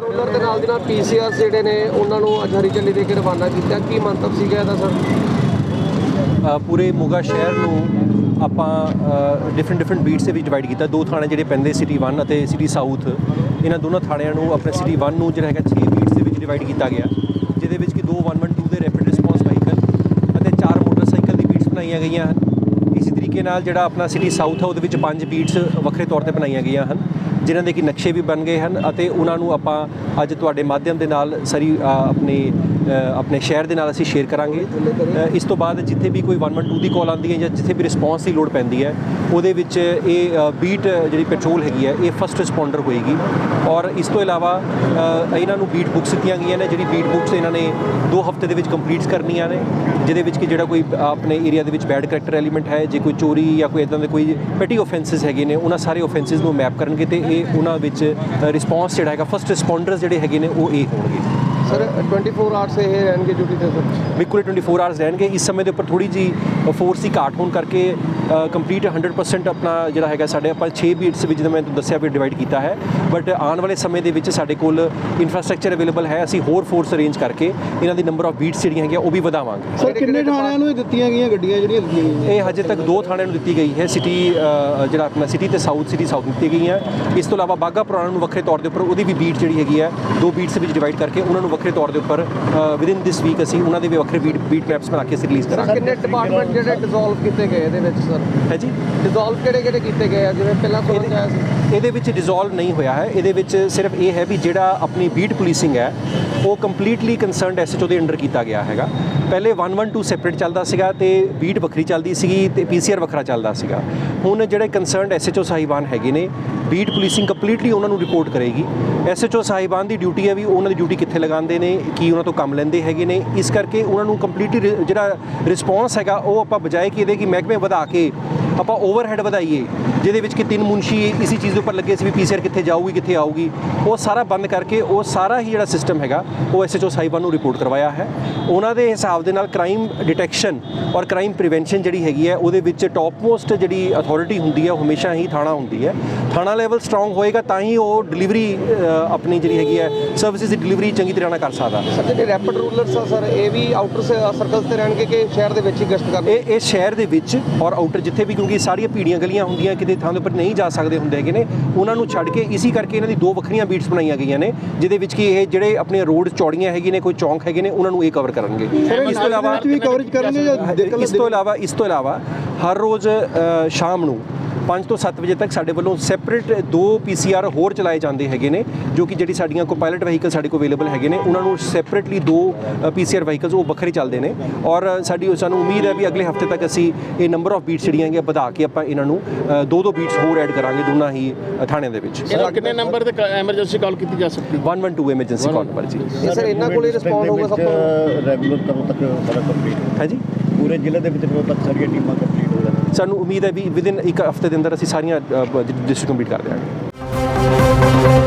Roller ਦੇ ਨਾਲ ਦੀ ਨਾਲ ਪੀਸੀਆਰ ਜਿਹੜੇ ਨੇ, ਉਹਨਾਂ ਨੂੰ ਅੱਜ ਹਰੀ ਝੰਡੀ ਦੇ ਕੇ ਰਵਾਨਾ ਕੀਤਾ। ਕੀ ਮੰਤਵ ਸੀਗਾ ਇਹਦਾ, ਸਰ? ਪੂਰੇ ਮੋਗਾ ਸ਼ਹਿਰ ਨੂੰ ਆਪਾਂ ਡਿਫਰੈਂਟ ਡਿਫਰੈਂਟ ਬੀਟਸ ਦੇ ਵਿੱਚ ਡਿਵਾਈਡ ਕੀਤਾ। ਦੋ ਥਾਣੇ ਜਿਹੜੇ ਪੈਂਦੇ ਸਿਟੀ 1 ਅਤੇ ਸਿਟੀ ਸਾਊਥ ਇਹਨਾਂ ਦੋਨਾਂ ਥਾਣਿਆਂ ਨੂੰ ਆਪਣੇ ਸਿਟੀ 1 ਨੂੰ ਜਿਹੜਾ ਹੈਗਾ 6 ਬੀਟਸ ਦੇ ਵਿੱਚ ਡਿਵਾਈਡ ਕੀਤਾ ਗਿਆ। ਜਿਹਦੇ ਵਿੱਚ ਕਿ ਦੋ 112 ਦੇ ਰੈਪਿਡ ਰਿਸਪੌਂਸ ਵਹੀਕਲ ਅਤੇ ਚਾਰ ਮੋਟਰਸਾਈਕਲ ਦੀ ਬੀਟਸ ਬਣਾਈਆਂ ਗਈਆਂ ਹਨ। ਇਸੇ ਤਰੀਕੇ ਨਾਲ ਜਿਹੜਾ ਆਪਣਾ ਸਿਟੀ ਸਾਊਥ ਹੈ ਉਹਦੇ ਵਿੱਚ ਪੰਜ ਬੀਟਸ ਵੱਖਰੇ ਤੌਰ ਤੇ ਬਣਾਈਆਂ ਗਈਆਂ ਹਨ। ਜਿਨ੍ਹਾਂ ਦੇ ਕਿ ਨਕਸ਼ੇ ਵੀ ਬਣ ਗਏ ਹਨ ਅਤੇ ਉਹਨਾਂ ਨੂੰ ਆਪਾਂ ਅੱਜ ਤੁਹਾਡੇ ਮਾਧਿਅਮ ਦੇ ਨਾਲ ਸਾਰੀ ਆਪਣੇ ਆਪਣੇ ਸ਼ਹਿਰ ਦੇ ਨਾਲ ਅਸੀਂ ਸ਼ੇਅਰ ਕਰਾਂਗੇ। ਇਸ ਤੋਂ ਬਾਅਦ ਜਿੱਥੇ ਵੀ ਕੋਈ 112 ਦੀ ਕਾਲ ਆਉਂਦੀ ਹੈ ਜਾਂ ਜਿੱਥੇ ਵੀ ਰਿਸਪੌਂਸ ਦੀ ਲੋੜ ਪੈਂਦੀ ਹੈ, ਉਹਦੇ ਵਿੱਚ ਇਹ ਬੀਟ ਜਿਹੜੀ ਪੈਟਰੋਲ ਹੈਗੀ ਹੈ, ਇਹ ਫਸਟ ਰਿਸਪੌਂਡਰ ਹੋਏਗੀ। ਔਰ ਇਸ ਤੋਂ ਇਲਾਵਾ ਇਹਨਾਂ ਨੂੰ ਬੀਟ ਬੁੱਕਸ ਦਿੱਤੀਆਂ ਗਈਆਂ ਨੇ, ਜਿਹੜੀ ਬੀਟ ਬੁੱਕਸ ਇਹਨਾਂ ਨੇ 2 ਹਫ਼ਤੇ ਦੇ ਵਿੱਚ ਕੰਪਲੀਟ ਕਰਨੀਆਂ ਨੇ, ਜਿਹਦੇ ਵਿੱਚ ਕਿ ਜਿਹੜਾ ਕੋਈ ਆਪਣੇ ਏਰੀਆ ਦੇ ਵਿੱਚ ਬੈਡ ਕਰੈਕਟਰ ਐਲੀਮੈਂਟ ਹੈ, ਜੇ ਕੋਈ ਚੋਰੀ ਜਾਂ ਕੋਈ ਇਦਾਂ ਦੇ ਕੋਈ ਪੈਟੀ ਆਫੈਂਸਸ ਹੈਗੇ ਨੇ, ਉਹਨਾਂ ਸਾਰੇ ਆਫੈਂਸਸ ਨੂੰ ਮੈਪ ਕਰਨਗੇ ਤੇ ਇਹ ਉਹਨਾਂ ਵਿੱਚ ਰਿਸਪੌਂਸ ਜਿਹੜਾ ਹੈਗਾ ਫਸਟ ਰਿਸਪੌਂਡਰਸ ਜਿਹੜੇ ਹੈਗੇ ਨੇ ਉਹ ਇਹ ਹੋਣਗੇ। ਸਰ 24 ਆਵਰਸ ਇਹ ਰਹਿਣਗੇ ਡਿਊਟੀ ਤੇ ਸਰ। ਬਿਲਕੁਲ 24 ਆਵਰਸ ਰਹਿਣਗੇ। ਇਸ ਸਮੇਂ ਦੇ ਉੱਪਰ ਥੋੜੀ ਜੀ ਫੋਰਸ ਦੀ ਘਾਟ ਹੋਣ ਕਰਕੇ ਕੰਪਲੀਟ 100% ਆਪਣਾ ਜਿਹੜਾ ਹੈਗਾ ਸਾਡੇ ਆਪਾਂ 6 ਬੀਟਸ ਵਿੱਚ ਜਿਵੇਂ ਮੈਂ ਤੁਹਾਨੂੰ ਦੱਸਿਆ ਵੀ ਡਿਵਾਈਡ ਕੀਤਾ ਹੈ। ਬਟ ਆਉਣ ਵਾਲੇ ਸਮੇਂ ਦੇ ਵਿੱਚ ਸਾਡੇ ਕੋਲ ਇਨਫਰਾਸਟ੍ਰਕਚਰ ਅਵੇਲੇਬਲ ਹੈ। ਅਸੀਂ ਹੋਰ ਫੋਰਸ ਅਰੇਂਜ ਕਰਕੇ ਇਹਨਾਂ ਦੀ ਨੰਬਰ ਆਫ ਬੀਟਸ ਜਿਹੜੀਆਂ ਹੈਗੀਆਂ ਉਹ ਵੀ ਵਧਾਵਾਂਗੇ। ਸਰ ਕਿੰਨੇ ਥਾਣਿਆਂ ਨੂੰ ਇਹ ਦਿੱਤੀਆਂ ਗਈਆਂ ਗੱਡੀਆਂ ਜਿਹੜੀਆਂ ਦਿੱਤੀਆਂ ਗਈਆਂ? ਇਹ ਹਜੇ ਤੱਕ ਦੋ ਥਾਣਿਆਂ ਨੂੰ ਦਿੱਤੀ ਗਈ ਹੈ। ਸਿਟੀ ਜਿਹੜਾ ਆਪਣਾ ਸਿਟੀ ਤੇ ਸਾਊਥ ਸਿਟੀ ਸਾਊਥ ਦਿੱਤੀ ਗਈਆਂ। ਇਸ ਤੋਂ ਇਲਾਵਾ ਬਾਗਾ ਪੁਰਾਣਾ ਨੂੰ ਵੱਖਰੇ ਤੌਰ ਦੇ ਉੱਪਰ ਉਹਦੀ ਵੀ ਬੀਟ ਜਿਹੜੀ ਹੈਗੀ ਹੈ ਦੋ ਬੀਟਸ ਵਿੱਚ ਡਿਵਾਈਡ ਕਰਕੇ ਉਹਨਾਂ ਨੂੰ ਵੱਖਰੇ ਤੌਰ ਦੇ ਉੱਪਰ ਵਿਦਿਨ ਦਿਸ ਵੀਕ ਅਸੀਂ ਉਹਨਾਂ ਦੇ ਵੀ ਵੱਖਰੇ ਬੀਟ ਬੀਟ ਮੈਪਸ ਬਣਾ ਕੇ ਅਸੀਂ ਰਿਲੀਜ਼ ਕਰਾਂਗੇ। ਕਿੰਨੇ ਡਿਪਾਰਟਮੈਂਟ ਜਿਹੜੇ ਡਿਸੋਲਵ ਕੀਤੇ ਗਏ ਇਹਦੇ ਵਿੱਚ ਸਰ ਹੈ ਜੀ? ਡਿਸੋਲਵ ਕਿਹੜੇ ਕਿਹੜੇ ਕੀਤੇ ਗਏ ਆ? ਜਿਵੇਂ ਪਹਿਲਾਂ ਸੁਣਨ 'ਚ ਆਇਆ ਸੀ। ਇਹਦੇ ਵਿੱਚ ਡਿਸੋਲਵ ਨਹੀਂ ਹੋਇਆ ਹੈ। ਇਹਦੇ ਵਿੱਚ ਸਿਰਫ ਇਹ ਹੈ ਵੀ ਜਿਹੜਾ ਆਪਣੀ ਬੀਟ ਪੁਲਿਸਿੰਗ ਹੈ ਉਹ ਕੰਪਲੀਟਲੀ ਕੰਸਰਨਡ ਐਸਐਚਓ ਦੇ ਅੰਡਰ ਕੀਤਾ ਗਿਆ ਹੈਗਾ। ਪਹਿਲੇ 112 ਸੈਪਰੇਟ ਚੱਲਦਾ ਸੀਗਾ ਤੇ ਬੀਟ ਵੱਖਰੀ ਚੱਲਦੀ ਸੀਗੀ ਤੇ ਪੀਸੀਆਰ ਵੱਖਰਾ ਚੱਲਦਾ ਸੀਗਾ। ਹੁਣ ਜਿਹੜੇ ਕੰਸਰਨਡ ਐਸਐਚਓ ਸਾਹਿਬਾਨ ਹੈਗੇ ਨੇ, ਬੀਟ ਪੁਲਿਸਿੰਗ ਕੰਪਲੀਟਲੀ ਉਹਨਾਂ ਨੂੰ ਰਿਪੋਰਟ ਕਰੇਗੀ। ਐਸਐਚਓ ਸਾਹਿਬਾਨ ਦੀ ਡਿਊਟੀ ਹੈ ਵੀ ਉਹਨਾਂ ਦੀ ਡਿਊਟੀ ਕਿੱਥੇ ਲਗਾਉਂਦੇ ਨੇ, ਕੀ ਉਹਨਾਂ ਤੋਂ ਕੰਮ ਲੈਂਦੇ ਹੈਗੇ ਨੇ। ਇਸ ਕਰਕੇ ਉਹਨਾਂ ਨੂੰ ਕੰਪਲੀਟਲੀ ਜਿਹੜਾ ਰਿਸਪੌਂਸ ਹੈਗਾ ਉਹ ਆਪਾਂ ਬਜਾਏ ਕਿ ਇਹਦੇ ਕਿ ਮਹਿਕਮੇ ਵਧਾ ਕੇ ਆਪਾਂ ਓਵਰਹੈਡ ਵਧਾਈਏ। ਜਿਹਦੇ ਵਿੱਚ ਕਿ ਤਿੰਨ ਮੁਨਸ਼ੀ ਇਸੀ ਚੀਜ਼ ਦੇ ਉੱਪਰ ਲੱਗੇ ਸੀ ਵੀ ਪੀਸੀਆਰ ਕਿੱਥੇ ਜਾਊਗੀ ਕਿੱਥੇ ਆਊਗੀ। ਉਹ ਸਾਰਾ ਬੰਦ ਕਰਕੇ ਉਹ ਸਾਰਾ ਹੀ ਜਿਹੜਾ ਸਿਸਟਮ ਹੈਗਾ ਉਹ ਐਸਐਚਓ ਸਾਹਿਬਾਨ ਨੂੰ ਰਿਪੋਰਟ ਕਰਵਾਇਆ ਹੈ। ਉਹਨਾਂ ਦੇ ਹਿਸਾਬ ਦੇ ਨਾਲ ਕ੍ਰਾਈਮ ਡਿਟੈਕਸ਼ਨ ਔਰ ਕ੍ਰਾਈਮ ਪ੍ਰੀਵੈਂਸ਼ਨ ਜਿਹੜੀ ਹੈਗੀ ਹੈ ਉਹਦੇ ਵਿੱਚ ਟੌਪ ਮੋਸਟ ਜਿਹੜੀ ਅਥਾਰਟੀ ਹੁੰਦੀ ਹੈ ਉਹ ਹਮੇਸ਼ਾ ਹੀ ਥਾਣਾ ਹੁੰਦੀ ਹੈ। ਥਾਣਾ ਲੈਵਲ ਸਟਰੋਂਗ ਹੋਏਗਾ ਤਾਂ ਹੀ ਉਹ ਡਿਲੀਵਰੀ ਆਪਣੀ ਜਿਹੜੀ ਹੈਗੀ ਹੈ ਸਰਵਿਸਿਜ਼ ਦੀ ਡਿਲੀਵਰੀ ਚੰਗੀ ਤਰ੍ਹਾਂ ਨਾਲ ਕਰ ਸਕਦਾ। ਸਰ ਜਿਹੜੇ ਰੈਪਿਡ ਰੂਲਰਸ ਆ ਸਰ ਇਹ ਵੀ ਆਊਟਰ ਸਰਕਲਸ ਤੇ ਰਹਿਣਗੇ ਕਿ ਸ਼ਹਿਰ ਦੇ ਵਿੱਚ ਹੀ ਗਸ਼ਤ ਕਰਨਗੇ ਇਹ ਇਹ ਸ਼ਹਿਰ ਦੇ ਵਿੱਚ ਔਰ ਆਊਟਰ ਜਿੱਥੇ ਵੀ ਕਿਉਂਕਿ ਸਾਰੀਆਂ ਭੀੜੀਆਂ ਗਲੀਆਂ ਹੁੰਦੀਆਂ ਕਿਤੇ ਥਾਂ ਦੇ ਉੱਪਰ ਨਹੀਂ ਜਾ ਸਕਦੇ ਹੁੰਦੇ ਹੈਗੇ ਨੇ। ਉਹਨਾਂ ਨੂੰ ਛੱਡ ਕੇ ਇਸੇ ਕਰਕੇ ਇਹਨਾਂ ਦੀ ਦੋ ਵੱਖਰੀਆਂ ਬੀਟਸ ਬਣਾਈਆਂ ਗਈਆਂ ਨੇ ਜਿਹਦੇ ਵਿੱਚ ਕਿ ਇਹ ਜਿਹੜੇ ਆਪਣੇ ਰੋਡ ਚੌੜੀਆਂ ਹੈਗੀਆਂ ਨੇ ਕੋਈ ਚੌਂਕ ਹੈਗੇ ਨੇ ਉਹਨਾਂ ਨੂੰ ਇਹ ਕਵਰ ਕਰਨਗੇ। ਇਸ ਤੋਂ ਇਲਾਵਾ ਇਸ ਤੋਂ ਇਲਾਵਾ ਇਸ ਤੋਂ ਇਲਾਵਾ ਹਰ ਰੋਜ਼ ਸ਼ਾਮ ਨੂੰ 5 ਤੋਂ 7 ਵਜੇ ਤੱਕ ਸਾਡੇ ਵੱਲੋਂ ਸੈਪਰੇਟ ਦੋ ਪੀਸੀਆਰ ਹੋਰ ਚਲਾਏ ਜਾਂਦੇ ਹੈਗੇ ਨੇ ਜੋ ਕਿ ਜਿਹੜੀ ਸਾਡੀਆਂ ਕੋ ਪਾਇਲਟ ਵਹੀਕਲ ਸਾਡੇ ਕੋਲ ਅਵੇਲੇਬਲ ਹੈਗੇ ਨੇ ਉਹਨਾਂ ਨੂੰ ਸੈਪਰੇਟਲੀ ਦੋ ਪੀਸੀਆਰ ਵਹੀਕਲਸ ਉਹ ਵੱਖਰੇ ਚੱਲਦੇ ਨੇ। ਔਰ ਸਾਡੀ ਸਾਨੂੰ ਉਮੀਦ ਹੈ ਵੀ ਅਗਲੇ ਹਫ਼ਤੇ ਤੱਕ ਅਸੀਂ ਇਹ ਨੰਬਰ ਆਫ ਬੀਟਸ ਜਿਹੜੀਆਂ ਹੈਗੀਆਂ ਵਧਾ ਕੇ ਆਪਾਂ ਇਹਨਾਂ ਨੂੰ ਦੋ ਦੋ ਬੀਟਸ ਹੋਰ ਐਡ ਕਰਾਂਗੇ ਦੋਨਾਂ ਹੀ ਥਾਣਿਆਂ ਦੇ ਵਿੱਚ। ਕਿੰਨੇ ਨੰਬਰ ਤੇ ਐਮਰਜੈਂਸੀ ਕਾਲ ਕੀਤੀ ਜਾ ਸਕਦੀ? 112 ਐਮਰਜੈਂਸੀ ਕਾਲ ਨੰਬਰ ਜੀ। ਇਹ ਸਰ ਇਹਨਾਂ ਕੋਲ ਹੀ ਰਿਸਪੌਂਡ ਹੋਊਗਾ ਸਭ ਤੋਂ। ਰੈਗੂਲਰ ਕਦੋਂ ਤੱਕ ਸਾਰਾ ਕੰਪਲੀਟ ਹੈ ਜੀ ਪੂਰੇ ਜ਼ਿਲ੍ਹੇ ਦੇ ਵਿੱਚ ਕਦੋਂ ਤੱਕ ਸਾਰੀਆਂ ਟੀਮਾਂ ਕੰਪਲੀਟ ਹੋ ਜਾਣਗੀਆਂ ਸਾਨੂੰ ਉਮੀਦ ਹੈ ਵੀ ਵਿਦਿਨ ਇੱਕ ਹਫ਼ਤੇ ਦੇ ਅੰਦਰ ਅਸੀਂ ਸਾਰੀਆਂ ਡਿਸਟ੍ਰਿਕਟ ਕੰਪਲੀਟ ਕਰ ਦਿਆਂਗੇ।